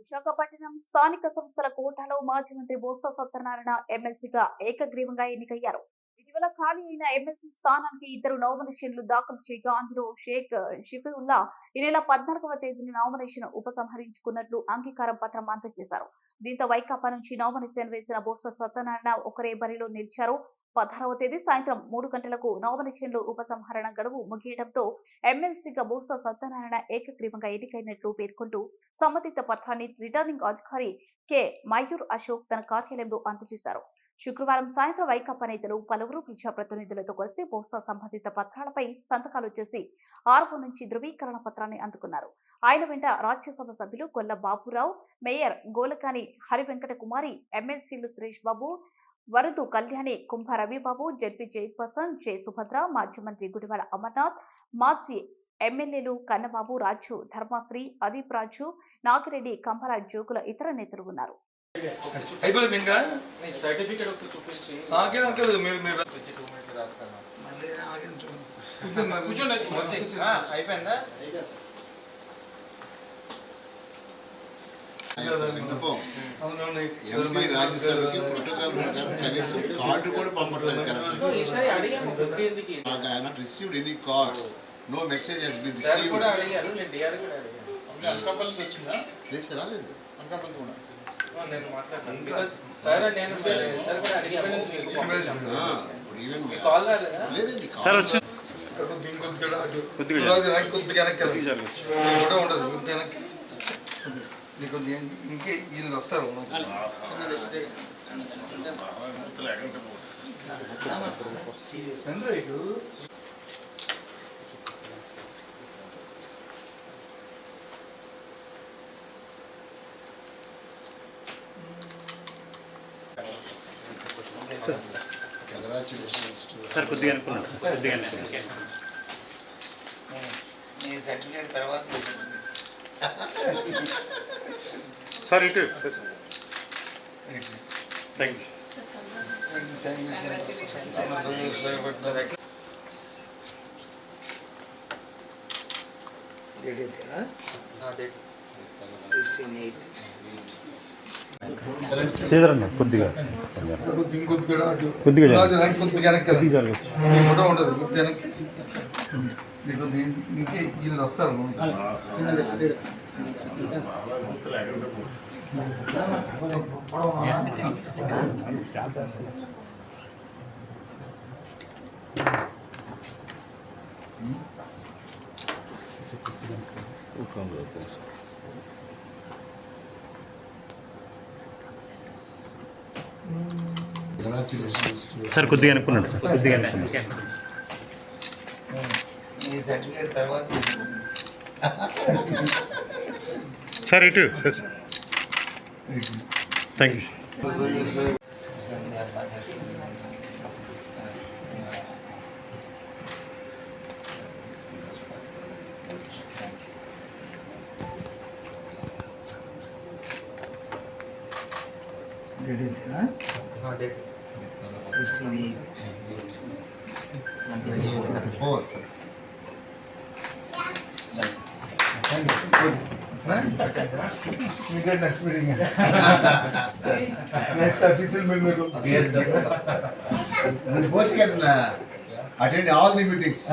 విశాఖపట్నం స్థానిక సంస్థల కోటాలో మాజీ మంత్రి బోత్స సత్యనారాయణ ఎమ్మెల్సీగా ఏకగ్రీవంగా ఎన్నికయ్యారు. ఇటీవల ఖాళీ అయిన ఎమ్మెల్సీ స్థానానికి ఇద్దరు నామినేషన్లు దాఖలు చేయగా అందులో షేక్ షిఫీవుల్లా ఈ నెల పద్నాలుగవ తేదీన నామినేషన్ ఉపసంహరించుకున్నట్లు అంగీకారం పత్రం అందజేశారు. దీంతో వైకాపా నుంచి నామినేషన్ వేసిన బోత్స సత్యనారాయణ ఒకరే బరిలో నిలిచారు. పదహారవ తేదీ సాయంత్రం మూడు గంటలకు నామినేషన్లు ఉపసంహరణ గడువు ముగియడంతో ఎమ్మెల్సీగా బూస సత్యనారాయణ ఏకగ్రీవంగా ఎన్నికైనట్లు పేర్కొంటూ సంబంధిత పత్రాన్ని రిటర్నింగ్ అధికారి కె. మయూర్ అశోక్ తన కార్యాలయంలో అందజేశారు. శుక్రవారం సాయంత్రం వైకాపా నేతలు పలువురు ప్రజాప్రతినిధులతో కలిసి బోసా సంబంధిత పత్రాలపై సంతకాలు చేసి ఆర్వో నుంచి ధృవీకరణ పత్రాన్ని అందుకున్నారు. ఆయన వెంట రాజ్యసభ సభ్యులు గొల్ల బాబురావు మేయర్ గోలకాని హరివెంకట కుమారి ఎమ్మెల్సీలు Suresh Babu Varadu Kalyani Kumbha Ravibabu ZP chairperson J Subhadra మాజీ మంత్రి గుడివాడ అమర్నాథ్ మాజీ ఎమ్మెల్యేలు కన్నబాబు రాజు ధర్మశ్రీ అదీప్ రాజు నాగిరెడ్డి కంభరాజ్ జోగుల ఇతర నేతలు ఉన్నారు అయిపోయింది ఇంకా నీ సర్టిఫికేట్ ఒకసారి చూపించి నాకేం అక్కర్లేదు మీరు మీరు వచ్చి టూ మినిట్స్ రాస్తాను మళ్ళీ నాకేం చూడండి. కూర్చోండి. కూర్చోండి మొత్తం. ఆ, అయిపోయిందా విన్నపం. ఎంపీ రాజ్యసభకి ప్రోటోకాల్ ప్రకారం కనీసం కార్డు కూడా పంపట్లేదు correct I not received any no message has been received లేదు రాలేదు. కాల్ కొద్దిగా కొద్దిగా వెనక్కి ఉండదు కొద్దిగా వెనక్కి. నీకు ఇంకే వీళ్ళు వస్తారు. సార్ కొద్దిగా అనుకున్నాను. కొద్దిగా అనుకున్నాను. నీ సర్టిఫికేట్ తర్వాత సార్ ఇటు. థ్యాంక్ యూ శ్రీధరన్న కొద్దిగా. కొద్దిగా. కొద్దిగా కొద్దిగా ఉండదు కొద్దిగా ఇంకే వీళ్ళు వస్తారు సార్ కొద్దిగా అనుకున్నాను కొద్దిగా అనుకున్నాను నీ సర్టిఫికేట్ తర్వాత సార్ ఇటు థ్యాంక్ యూ డేటేసేనా ఆ, date sixteen eight four next meeting next official meeting Both can uh, attend all the meetings.